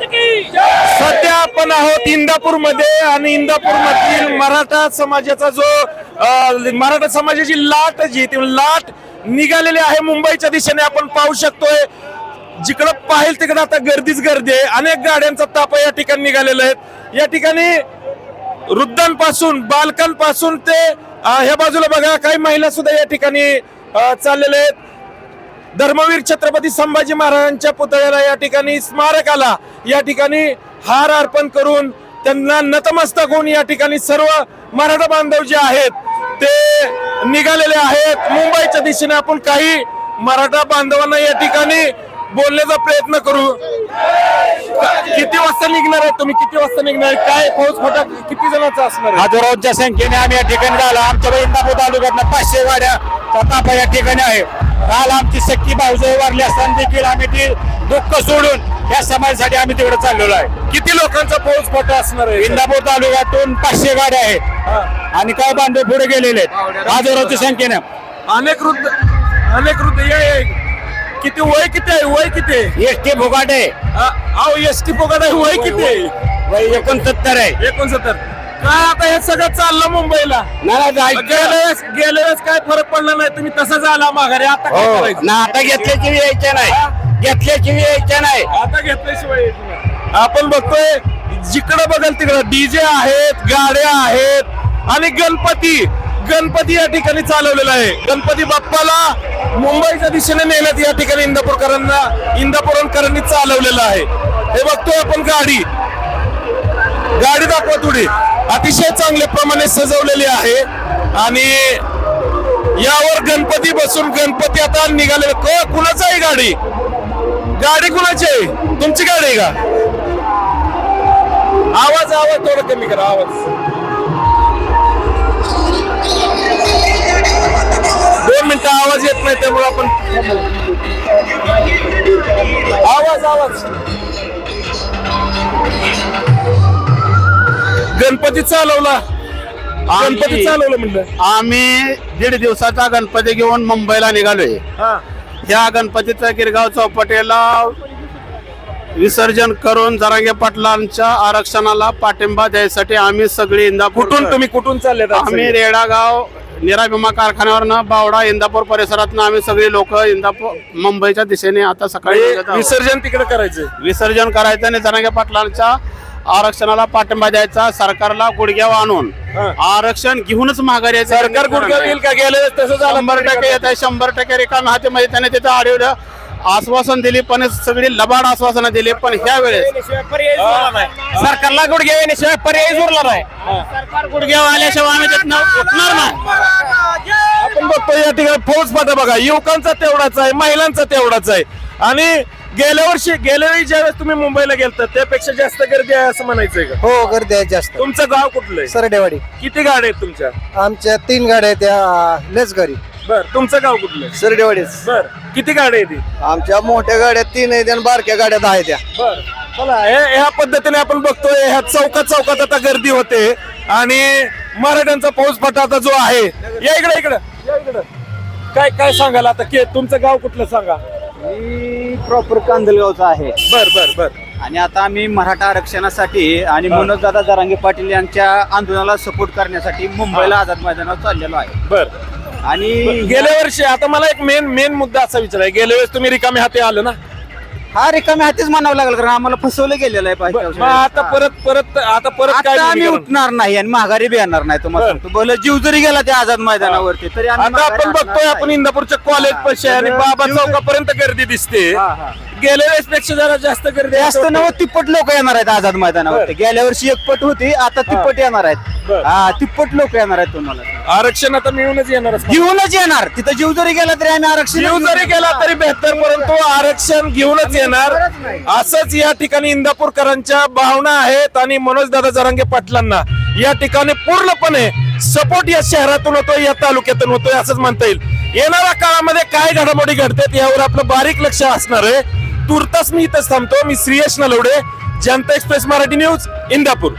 सध्या आपण आहोत इंदापूरमध्ये आणि इंदापूर मधील मराठा समाजाचा जो मराठा समाजाची लाट जी ती लाट निघालेली आहे मुंबईच्या दिशेने. आपण पाहू शकतोय जिकडं पाहिल तिकडं आता गर्दीच गर्दी आहे. अनेक गाड्यांचा ताप या ठिकाणी निघालेला आहे. या ठिकाणी वृद्धांपासून बालकांपासून ते ह्या बाजूला बघा काही महिला सुद्धा या ठिकाणी चाललेल्या आहेत. धर्मवीर छत्रपती संभाजी महाराजांच्या पुतळ्याला या ठिकाणी स्मारकाला या ठिकाणी हार अर्पण करून त्यांना नतमस्तक होऊन या ठिकाणी सर्व मराठा बांधव जे आहेत ते निघालेले आहेत. मुंबईच्या दिशेने आपण काही मराठा बांधवांना या ठिकाणी बोलण्याचा प्रयत्न करू. किती वाजता निघणार आहे तुम्ही? किती वाजता निघणार काय फौज फटा किती जणांचा असणार हजारोच्या संख्येने आम्ही या ठिकाणी झालो. आमच्या इंदापूर तालुक्यातनं पाचशे गाड्या तापा या ठिकाणी आहे. काल आमची सख्खी भाऊजय वारली असताना देखील आम्ही ती दुःख सोडून या समाजासाठी आम्ही तिकडे चाललेलो आहे. किती लोकांचा फौज फटा असणार आहे? इंदापूर तालुक्यातून पाचशे गाड्या आहेत. आणि काय बांधव पुढे गेलेले आहेत? हजारोच्या संख्येने. अनेक वृद्ध अनेक वृद्ध. किती वय किती आहे? वय किती आहे? S T फुगाटे. अ- अहो एस टी पोकाट आहे वय किती आहे? वय एकोणसत्तर आहे. एकोणसत्तर. काय आता हे सगळं चाललं मुंबईला? नाही, नाही, गेल्या ऐका. वेळेस गेल्या वेळेस काय फरक पडला नाही? तुम्ही तसंच आला माघारी. आता काय हो. करायचं? ना आता घेतल्याची यायच्या नाही. घेतल्याची यायच्या नाही. आता घेतल्याशिवाय येत नाही. आपण बघतोय जिकडं बघाल तिकडं डीजे आहेत गाड्या आहेत आणि गणपती. गणपती या ठिकाणी चालवलेला आहे. गणपती बाप्पाला मुंबईच्या दिशेने नेण्यात या ठिकाणी इंदापूरकरांना इंदापूरकरांनी चालवलेलं आहे. हे बघतोय आपण गाडी. गाडी दाखवा थोडी. अतिशय चांगल्या प्रमाणे सजवलेली आहे. आणि यावर गणपती बसून गणपती आता निघाले क कुणाचं आहे गाडी? गाडी कुणाची आहे? तुमची गाडी आहे का? आवाज आवाज थोडं कमी करा आवाज. दोन मिनिटं आवाज येत नाही त्यामुळे आपण आवाज आवाज. गणपती चालवला. गणपती चालवलं म्हणलं. आम्ही दीड दिवसाचा गणपती घेऊन मुंबईला निघालोय. हा. या गणपतीचा गिरगाव चौपाटीला विसर्जन करून जरांगे पाटलांच्या आरक्षणाला पाठिंबा द्यायसाठी आम्ही सगळी इंदापूर कुठून तुम्ही कुठून चालले आम्ही रेडागाव निरा विमा कारखान्यावरनं बावडा इंदापूर परिसरातनं आम्ही सगळी लोक इंदापूर मुंबईच्या दिशेने आता सकाळी निघत आहोत. विसर्जन तिकडे करायचंय. विसर्जन करायचं आणि जरांगे पाटलांच्या आरक्षणाला पाठिंबा द्यायचा सरकारला गुडघ्यावर आणून. आरक्षण घेऊनच माघारी यायचं. सरकार गुडघ्यावर येईल का? वेळेस तसं झालं शंभर टक्के येत आहे शंभर टक्के रिकाम हातीमध्ये त्याने तिथं आढळलं. आश्वासन दिली पण सगळी लबाड आश्वासनं दिली पण ह्या वेळेस सरकारला गुडघे येण्याशिवाय पर्याय उरला नाही. सरकार गुडघ्यावर आल्याशिवाय आम्ही त्यातनं उठणार नाही. आपण बघतो या ठिकाणी फौज फाटा बघा युवकांचा तेवढाच आहे महिलांचा तेवढाच आहे. आणि गेल्या वर्षी गेल्या वेळी ज्यावेळेस तुम्ही मुंबईला गेलता त्यापेक्षा जास्त गर्दी आहे असं म्हणायचंय का? हो गर्दी आहे जास्त. तुमचं गाव कुठलं आहे? सरडेवाडी. किती गाड्या आहेत तुमच्या? आमच्या तीन गाड्या आहेत त्या लेच घरी. बर तुमचं गाव कुठलं आहे? सरडेवाडीच. बर किती गाड्या आहेत आमच्या मोठ्या गाड्या तीन आहेत आणि बारक्या गाड्या दहा आहेत त्या बर. चला हे- ह्या पद्धतीने आपण बघतोय ह्या चौकात चौकात आता गर्दी होते. आणि मराठ्यांचा फौज आता जो आहे या इकडे इकडे या इकडे. काय काय सांगाल आता? के तुमचं गाव कुठलं सांगा? मी प्रॉपर कांदलगावचा आहे. बर बर बर. आणि आता आम्ही मराठा आरक्षणासाठी आणि मनोज दादा जरांगे पाटील यांच्या आंदोलनाला सपोर्ट करण्यासाठी मुंबईला आझाद मैदानावर चाललेलो आहे. बर. आणि गेल्या वर्षी आता मला एक मेन मेन मुद्दा असा विचाराय गेल्या वेळेस तुम्ही रिकामे हाती आलो ना? हा रिकाम्या हातीच म्हणावं लागलं कारण आम्हाला फसवलं गेलेलं आहे मग आता. परत परत आता परत आता आम्ही भूमिका? उठणार नाही आणि माघारी बी येणार नाही तुम्हाला बरं. सांगतो बोल जीव जरी गेला त्या आझाद मैदानावरती तरी आम्ही आता माघारी आपण बघतोय आपण नाही. इंदापूरच्या कॉलेज पैसे आणि बाबा चौकापर्यंत गर्दी दिसते हा, हा. गेल्या वेळेस पेक्षा जरा जास्त गर्दी आहे. जास्त नव तिप्पट लोक येणार आहेत आझाद मैदानावरती. गेल्या वर्षी एक पट होती आता तिप्पट येणार आहेत. बरं. हा तिप्पट लोक येणार आहेत तुम्हाला. आरक्षण आता मिळूनच येणार घेऊनच येणार. तिथं जीव जरी गेला तरी आम्ही आरक्षण जीव जरी गेला तरी बेहतर परंतु आरक्षण घेऊनच येणार. असंच या ठिकाणी इंदापूरकरांच्या भावना आहेत आणि मनोज दादा जरांगे पाटलांना. या ठिकाणी पूर्णपणे सपोर्ट या शहरातून होतोय या तालुक्यातून होतोय असंच म्हणता येईल. येणाऱ्या काळामध्ये काय घडामोडी घडतात यावर आपलं बारीक लक्ष असणार आहे. तुर्तास मी इथंच थांबतो. मी श्रीयश नलवडे जनता एक्सप्रेस मराठी न्यूज इंदापूर.